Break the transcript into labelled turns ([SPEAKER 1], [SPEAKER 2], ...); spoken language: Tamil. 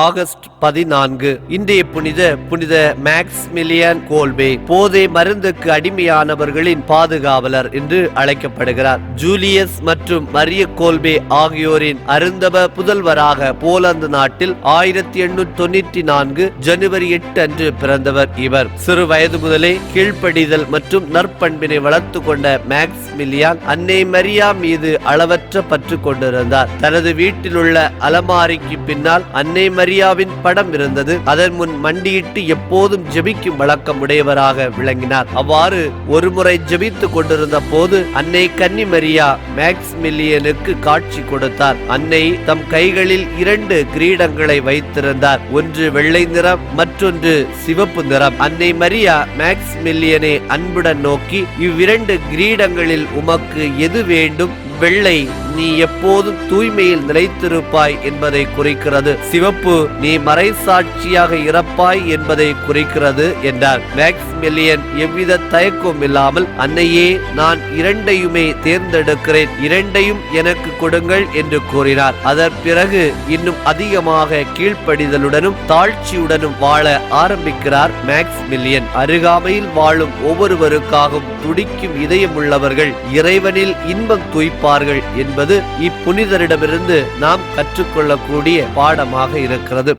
[SPEAKER 1] ஆகஸ்ட் பதினான்கு இன்றைய புனித புனித மேக்ஸ் மில்லியன் கோல்பே போதை மருந்துக்கு அடிமையானவர்களின் பாதுகாவலர் என்று அழைக்கப்படுகிறார். ஜூலியஸ் மற்றும் மரிய கோல்பே ஆகியோரின் அருந்தவ புதல்வராக போலந்து நாட்டில் ஆயிரத்தி எண்ணூற்றி தொண்ணூற்றி நான்கு ஜனவரி எட்டு அன்று பிறந்தவர் இவர். சிறு வயது முதலே கீழ்ப்படிதல் மற்றும் நற்பண்பினை வளர்த்து கொண்ட மேக்ஸ் மில்லியான் அன்னை மரியா மீது அளவற்ற பற்று கொண்டிருந்தார். தனது வீட்டில் உள்ள அலமாரிக்கு பின்னால் அன்னை மரியாவின் படம் இருந்தது. அதன் முன் மண்டியிட்டு எப்போதும் ஜெபிக்கும் வழக்கம் உடையவராக விளங்கினார். அவ்வாறு ஒருமுறை ஜெபித்துக் கொண்டிருந்த போது அன்னை கன்னி மரியா மேக்ஸ் மில்லியனுக்கு காட்சி கொடுத்தார். அன்னை தம் கைகளில் இரண்டு கிரீடங்களை வைத்திருந்தார். ஒன்று வெள்ளை நிறம் மற்றொன்று சிவப்பு நிறம். அன்னை மரியா மேக்ஸ் மில்லியனை அன்புடன் நோக்கி இவ்விரண்டு கிரீடங்களில் உமக்கு எது வேண்டும்? வெள்ளை நீ எப்போதும் தூய்மையில் நிலைத்திருப்பாய் என்பதை குறிக்கிறது. சிவப்பு நீ மறைசாட்சியாக இறப்பாய் என்பதை குறிக்கிறது என்றார். மேக்ஸ் மில்லியன் எவ்வித தயக்கம் இல்லாமல் அன்னையே நான் இரண்டையுமே தேர்ந்தெடுக்கிறேன். இரண்டையும் எனக்கு கொடுங்கள் என்று கூறினார். அதன் பிறகு இன்னும் அதிகமாக கீழ்ப்படிதலுடனும் தாழ்ச்சியுடனும் வாழ ஆரம்பிக்கிறார் மேக்ஸ் மில்லியன் அருகாமையில் வாழும் ஒவ்வொருவருக்காகவும் துடிக்கும் இதயம் உள்ளவர்கள் இறைவனில் இன்பம் துய்ப்பார்கள் என்பது என்பது இப்புனிதரிடமிருந்து நாம் கற்றுக்கொள்ளக்கூடிய பாடமாக இருக்கிறது.